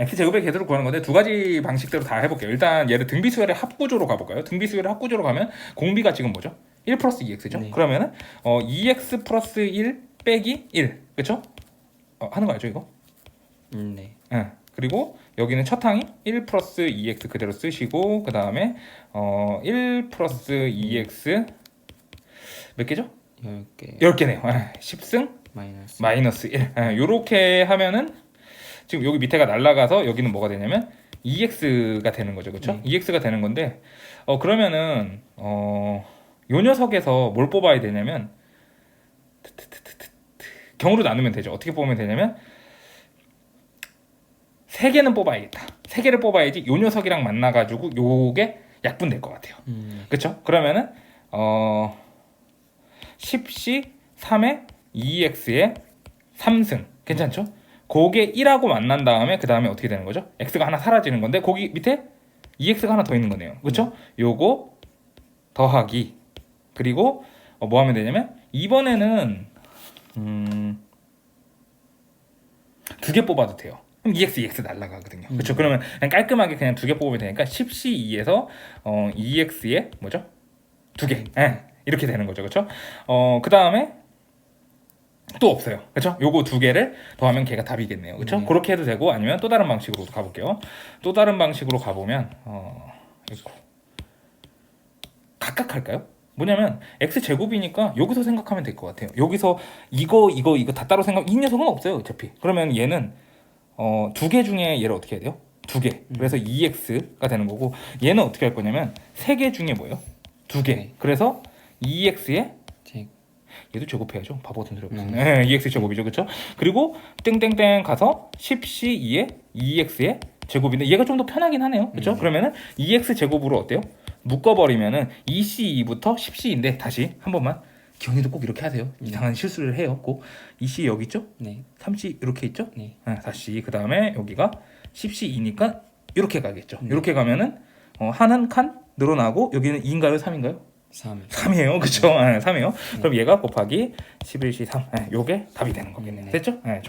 x 제곱의 궤도를 구하는 건데 두 가지 방식대로 다 해볼게요. 일단 얘를 등비수열의 합구조로 가볼까요? 등비수열의 합구조로 가면 공비가 지금 뭐죠? 1 플러스 2x죠. 네. 그러면은 어, 2x 플러스 1 빼기 1 그렇죠? 어, 하는 거 알죠 이거? 음, 네. 예. 그리고 여기는 첫 항이 1 플러스 2x 그대로 쓰시고 그 다음에 어, 1 플러스 2x 몇 개죠? 10개 10개네요. 10승 마이너스 마이너스 1. 예, 요렇게 하면은 지금 여기 밑에가 날라가서 여기는 뭐가 되냐면 2x가 되는 거죠. 그렇죠? 네. 2x가 되는 건데 어 그러면은 어 요 녀석에서 뭘 뽑아야 되냐면 경우로 나누면 되죠. 어떻게 뽑으면 되냐면 세 개는 뽑아야겠다. 세 개를 뽑아야지 요 녀석이랑 만나 가지고 요게 약분 될 것 같아요. 음, 그쵸? 그러면은 어 10C 3에 2x의 3승 괜찮죠? 그게 1하고 만난 다음에 그 다음에 어떻게 되는 거죠? x가 하나 사라지는 건데 거기 밑에 2x가 하나 더 있는 거네요. 그쵸? 요거 더하기 그리고 어, 뭐 하면 되냐면 이번에는 음, 두 개 뽑아도 돼요. 그럼 2x, 2x 날라가거든요. 그렇죠? 음. 그러면 그냥 깔끔하게 그냥 두 개 뽑으면 되니까 10c2에서 어, 2x의 뭐죠? 두 개. 예, 이렇게 되는 거죠. 그렇죠? 어, 그다음에 또 없어요. 그렇죠? 요거 두 개를 더하면 걔가 답이겠네요. 그렇죠? 네. 그렇게 해도 되고 아니면 또 다른 방식으로 가 볼게요. 또 다른 방식으로 가 보면 어, 이거 각각 할까요? 뭐냐면 x 제곱이니까 여기서 생각하면 될 것 같아요. 여기서 이거 이거 이거 다 따로 생각 이 녀석은 없어요 어차피. 그러면 얘는 어, 두 개 중에 얘를 어떻게 해야 돼요? 두 개. 그래서 2x가 되는 거고 얘는 어떻게 할 거냐면 세 개 중에 뭐예요? 두 개. 네. 그래서 2x의 제 얘도 제곱해야죠. 바보 같은 소리 없어. 음. 네, 2x 제곱이죠, 그렇죠? 그리고 땡땡땡 가서 10c2의 2x의 제곱인데 얘가 좀 더 편하긴 하네요, 그렇죠? 음. 그러면은 2x 제곱으로 어때요? 묶어버리면은 2c2부터 10c인데 다시 한 번만 기현이도 꼭 이렇게 하세요. 음. 이상한 실수를 해요. 꼭 2c 여기 있죠? 네. 3c 이렇게 있죠? 네. 네, 다시 그 다음에 여기가 10c이니까 이렇게 가겠죠. 네. 이렇게 가면은 어, 한한 칸 늘어나고 여기는 2인가요, 3인가요? 3 3이에요. 그쵸? 네. 3이에요. 그럼 얘가 곱하기 11C 3. 네, 요게 답이 되는 거겠네요. 네. 됐죠? 네,